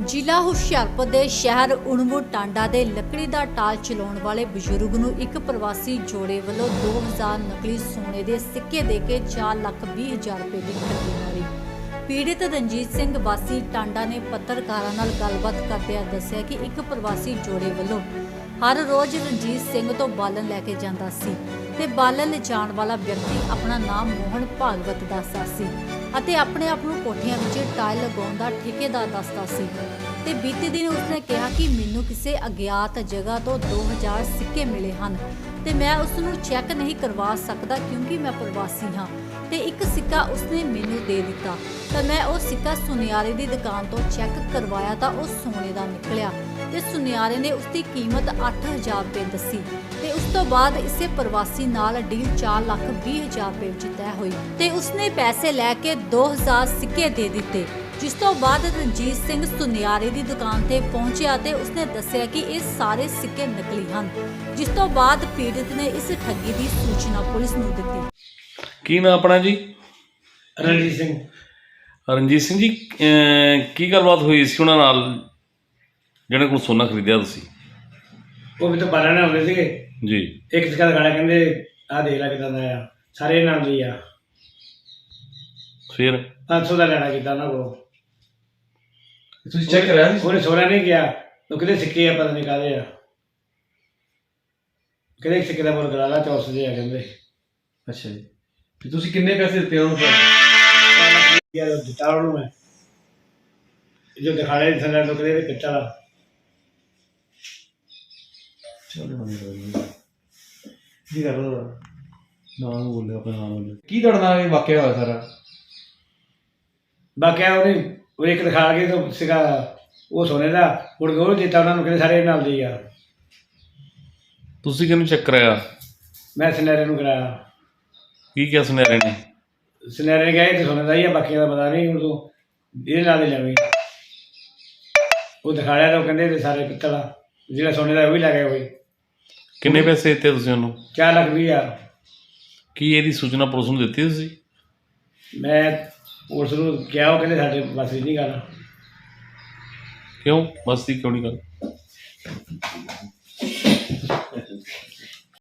ਜ਼ਿਲ੍ਹਾ ਹੁਸ਼ਿਆਰਪੁਰ ਦੇ ਸ਼ਹਿਰ ਉਣਵੂ ਟਾਂਡਾ ਦੇ ਲੱਕੜੀ ਦਾ ਟਾਲ ਚਲਾਉਣ ਵਾਲੇ ਬਜ਼ੁਰਗ ਨੂੰ ਇੱਕ ਪ੍ਰਵਾਸੀ ਜੋੜੇ ਵੱਲੋਂ 2000 ਨਕਲੀ ਸੋਨੇ ਦੇ ਸਿੱਕੇ ਦੇ ਕੇ 4 ਲੱਖ 20 ਹਜ਼ਾਰ ਰੁਪਏ ਦੀ ਠੱਗੀ ਮਾਰੀ। ਪੀੜਿਤ ਰਣਜੀਤ ਸਿੰਘ ਵਾਸੀ ਟਾਂਡਾ ਨੇ ਪੱਤਰਕਾਰਾਂ ਨਾਲ ਗੱਲਬਾਤ ਕਰਦਿਆਂ ਦੱਸਿਆ ਕਿ ਇੱਕ ਪ੍ਰਵਾਸੀ ਜੋੜੇ ਵੱਲੋਂ ਹਰ ਰੋਜ਼ ਰਣਜੀਤ ਸਿੰਘ ਤੋਂ ਬਾਲਣ ਲੈ ਕੇ ਜਾਂਦਾ ਸੀ ਤੇ ਬਾਲਣ ਲਿਜਾਣ ਵਾਲਾ ਵਿਅਕਤੀ ਆਪਣਾ ਨਾਮ ਮੋਹਨ ਭਾਗਵਤ ਦੱਸਦਾ ਸੀ। ਅਤੇ ਆਪਣੇ ਆਪ ਨੂੰ ਕੋਠੀਆਂ ਵਿੱਚ ਟਾਇਲ ਲਗਾਉਣ ਦਾ ਠੇਕੇਦਾਰ ਦੱਸਦਾ ਸੀ। ਤੇ ਬੀਤੇ ਦਿਨ ਉਸਨੇ ਕਿਹਾ ਕਿ ਮੈਨੂੰ ਕਿਸੇ ਅਗਿਆਤ ਜਗ੍ਹਾ ਤੋਂ 2000 ਸਿੱਕੇ ਮਿਲੇ ਹਨ ਤੇ ਮੈਂ ਉਸ ਨੂੰ ਚੈੱਕ ਨਹੀਂ ਕਰਵਾ ਸਕਦਾ ਕਿਉਂਕਿ ਮੈਂ ਪ੍ਰਵਾਸੀ ਹਾਂ ਤੇ ਇੱਕ ਸਿੱਕਾ ਉਸਨੇ ਮੈਨੂੰ ਦੇ ਦਿੱਤਾ। ਤਾਂ ਮੈਂ ਉਹ ਸਿੱਕਾ ਸੁਨਿਆਰੇ ਦੀ ਦੁਕਾਨ ਤੋਂ ਚੈੱਕ ਕਰਵਾਇਆ ਤਾਂ ਉਹ ਸੋਨੇ ਦਾ ਨਿਕਲਿਆ। ਤੇ ਸੁਨਿਆਰੇ ਨੇ ਉਸ ਦੀ ਕੀਮਤ 8000 ਰੁਪਏ ਦੱਸੀ ਤੇ ਉਸ ਤੋਂ ਬਾਅਦ ਇਸੇ ਪ੍ਰਵਾਸੀ ਨਾਲ ਡੀਲ 4 ਲੱਖ 20 ਹਜ਼ਾਰ ਰੁਪਏ ਵਿੱਚ ਤੈਅ ਹੋਈ ਤੇ ਉਸਨੇ ਪੈਸੇ ਲੈ ਕੇ 2000 ਸਿੱਕੇ ਦੇ ਦਿੱਤੇ ਜਿਸ ਤੋਂ ਬਾਅਦ ਰਣਜੀਤ ਸਿੰਘ ਸੁਨਿਆਰੇ ਦੀ ਦੁਕਾਨ ਤੇ ਪਹੁੰਚਿਆ ਤੇ ਉਸਨੇ ਦੱਸਿਆ ਕਿ ਇਹ ਸਾਰੇ ਸਿੱਕੇ ਨਕਲੀ ਹਨ ਜਿਸ ਤੋਂ ਬਾਅਦ ਪੀੜਤ ਨੇ ਇਸ ਠੱਗੀ ਦੀ ਸੂਚਨਾ ਪੁਲਿਸ ਨੂੰ ਦਿੱਤੀ। ਕੀ ਨਾਮ ਆਪਣਾ ਜੀ? ਰਣਜੀਤ ਸਿੰਘ। ਰਣਜੀਤ ਸਿੰਘ ਜੀ ਅਹ ਕੀ ਗੱਲਬਾਤ ਹੋਈ ਸੀ ਉਹਨਾਂ ਨਾਲ? ਜਿਹੜੇ ਕੋਲ ਸੋਨਾ ਖਰੀਦਿਆ ਤੁਸੀਂ? ਉਹ ਵੀ ਤਾਂ ਬਾਰਾਂ ਨਾਲ ਹੁੰਦੇ ਸੀਗੇ। ਜੀ। ਇੱਕ ਜਗ੍ਹਾ ਦਾ ਗਾਣਾ ਕਹਿੰਦੇ ਆਹ ਦੇਖ ਲੈ ਕਿਦਾਂ ਦਾ ਆ। ਸਾਰੇ ਨਾਮ ਲਈ ਆ। ਫਿਰ? 500 ਦਾ ਲੈਣਾ ਕੀਤਾ ਉਹਨਾਂ ਕੋਲ। ਤੁਸੀਂ ਚੈੱਕ ਕਰਾਇਆ ਸੀ? ਉਹਨੇ ਸੋਨਾ ਨਹੀਂ ਗਿਆ ਉਹ ਕਿਹਦੇ ਸਿੱਕੇ ਆ ਪਤਾ ਨਹੀਂ ਕਾਹਦੇ ਆ। ਕਿਹਦੇ ਸਿੱਕੇ ਦਾ ਮੁੱਲ ਕਰਾ ਲਾ ਦੇ ਆ ਕਹਿੰਦੇ। ਅੱਛਾ ਜੀ। ਤੇ ਤੁਸੀਂ ਕਿੰਨੇ ਪੈਸੇ ਦਿੱਤੇ ਉਹਨੂੰ ਫਿਰ? ਯਾਰ ਦਿੱਤਾ ਉਹਨੂੰ ਮੈਂ। ਜੋ ਦਿਖਾੜੇ ਦੇ ਥੱਲੇ ਲੋਕ ਦੇ ਪਿੱਛਾ ਦਾ ਕੀ ਕਰ ਰਿਹਾ ਨਾਮ ਬੋਲੇ ਆਪਣਾ ਨਾਮ ਬੋਲੇ ਕੀ ਤੁਹਾਡੇ ਨਾਲ ਇਹ ਵਾਕਿਆ ਹੋਇਆ ਸਾਰਾ? ਬਾਕੀ ਉਹਨੇ ਉਹ ਇੱਕ ਦਿਖਾ ਕੇ ਤਾਂ ਸੀਗਾ ਉਹ ਸੋਨੇ ਦਾ ਮੁੜ ਕੇ ਉਹ ਦਿੱਤਾ ਉਹਨਾਂ ਨੂੰ ਕਹਿੰਦੇ ਸਾਰੇ ਨਾਲ ਦੀ ਆ ਤੁਸੀਂ ਕਿਹਨੂੰ ਚੈੱਕ ਕਰਾਇਆ? ਮੈਂ ਸਨੈਰੇ ਨੂੰ ਕਰਾਇਆ। ਕੀ ਕਿਹਾ ਸੁਨਿਆਰੇ ਨੇ? ਸਨੈਰੇ ਗਏ ਤੇ ਸੋਨੇ ਦਾ ਹੀ ਆ ਬਾਕੀਆਂ ਦਾ ਪਤਾ ਨਹੀਂ ਹੁਣ ਤੂੰ ਇਹਦੇ ਨਾਲ ਹੀ ਲੈਵੀਂ ਉਹ ਦਿਖਾੜਿਆ ਤਾਂ ਉਹ ਕਹਿੰਦੇ ਤੇ ਸਾਰੇ ਪਿੱਤਲ ਆ। ਜਿਹੜਾ ਸੋਨੇ ਦਾ ਉਹ ਵੀ ਲੈ ਗਏ ਹੋਏ ਕਿੰਨੇ ਪੈਸੇ ਦਿੱਤੇ ਤੁਸੀਂ ਉਹਨੂੰ? 4 ਲੱਖ ਵੀਹ ਹਜ਼ਾਰ। ਕੀ ਇਹਦੀ ਸੂਚਨਾ ਪੁਲਿਸ ਨੂੰ ਦਿੱਤੀ ਤੁਸੀਂ? ਮੈਂ ਉਸ ਨੂੰ ਕਿਹਾ ਉਹ ਕਹਿੰਦੇ ਸਾਡੇ ਬਸ ਨਹੀਂ ਗੱਲ ਕਿਉਂ? ਬਸਤੀ ਕਿਉਂ ਨਹੀਂ ਕਰ